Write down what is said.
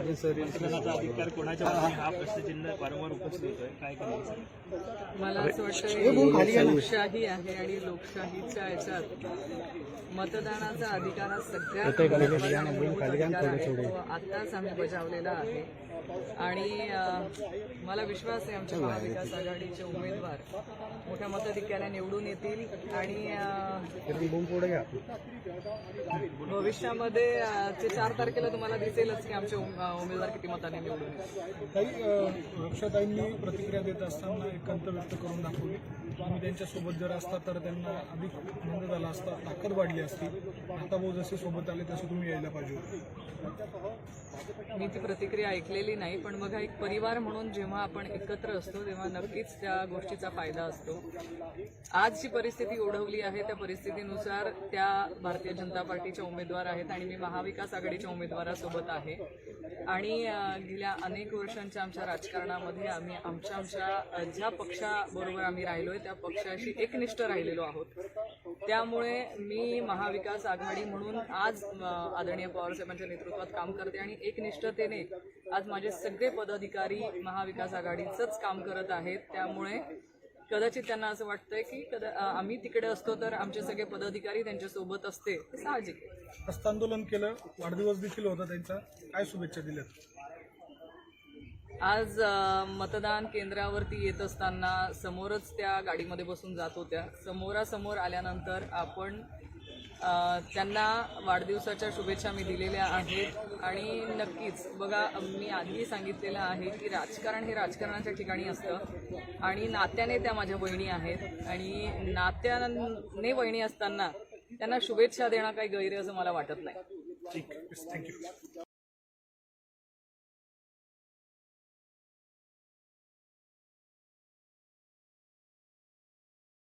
मतदानाचा अधिकार कोणाच्या बाजूने हा प्रश्न जिल्ह्यात वारंवार उपस्थित होतोय. काय करायचं मला असं हे वाटतं. लोकशाही आहे आणि लोकशाहीच्या याच्यात मतदानाचा अधिकार हा तो आत्ताच आम्ही बजावलेला आहे. आणि मला विश्वास आहे आमच्या महाविकास आघाडीचे उमेदवार मोठ्या मताधिक्याने निवडून येतील आणि भविष्यामध्ये ते चार तारखेला तुम्हाला दिसेलच की आमचे उम- उमेदवार किती मताने निवडून काही रक्षाताईंनी प्रतिक्रिया देत असताना एक अंत व्यक्त करून दाखवली तुम्ही त्यांच्यासोबत जर असता तर त्यांना अधिक आनंद झाला असता ताकद वाढली असती. आता भाऊ जसे सोबत आले तसे तुम्ही यायला पाहिजे होते. मी ती प्रतिक्रिया ऐकलेली नाही पण बघा एक परिवार म्हणून जेव्हा आपण एकत्र असतो तेव्हा नक्कीच त्या गोष्टीचा फायदा असतो. आज जी परिस्थिती ओढवली आहे त्या परिस्थितीनुसार त्या भारतीय जनता पार्टीच्या उमेदवार आहेत आणि मी महाविकास आघाडीच्या उमेदवारासोबत आहे. आणि गेल्या अनेक वर्षांच्या आमच्या राजकारणामध्ये आम्ही आमच्या आमच्या ज्या पक्षाबरोबर आम्ही राहिलोय त्या पक्षाशी एकनिष्ठ राहिलेलो आहोत. त्यामुळे मी महाविकास आघाडी म्हणून आज अं, आदरणीय पवारसाहेबांच्या नेतृत्वात काम करते आणि एकनिष्ठतेने आज माझे सगळे पदाधिकारी महाविकास आघाडीचंच काम करत आहेत. त्यामुळे कदाचित त्यांना असं वाटतंय की कदा आम्ही तिकडे असतो तर आमचे सगळे पदाधिकारी त्यांच्यासोबत असते. साहजिक हस्तांदोलन केलं वाढदिवस देखील होता त्यांचा. काय शुभेच्छा दिल्या आज मतदान केंद्रावरती येत असताना समोरच त्या गाडीमध्ये बसून जात होत्या. समोरासमोर आल्यानंतर आपण त्यांना वाढदिवसाच्या शुभेच्छा मी दिलेल्या आहेत. आणि नक्कीच बघा मी आधी सांगितलेलं आहे की राजकारण हे राजकारणाच्या ठिकाणी असतं. आणि नात्याने त्या माझ्या बहिणी आहेत. आणि नात्याने बहिणी असताना त्यांना शुभेच्छा देणं काही गैर असं मला वाटत नाही. ठीक. थँक्यू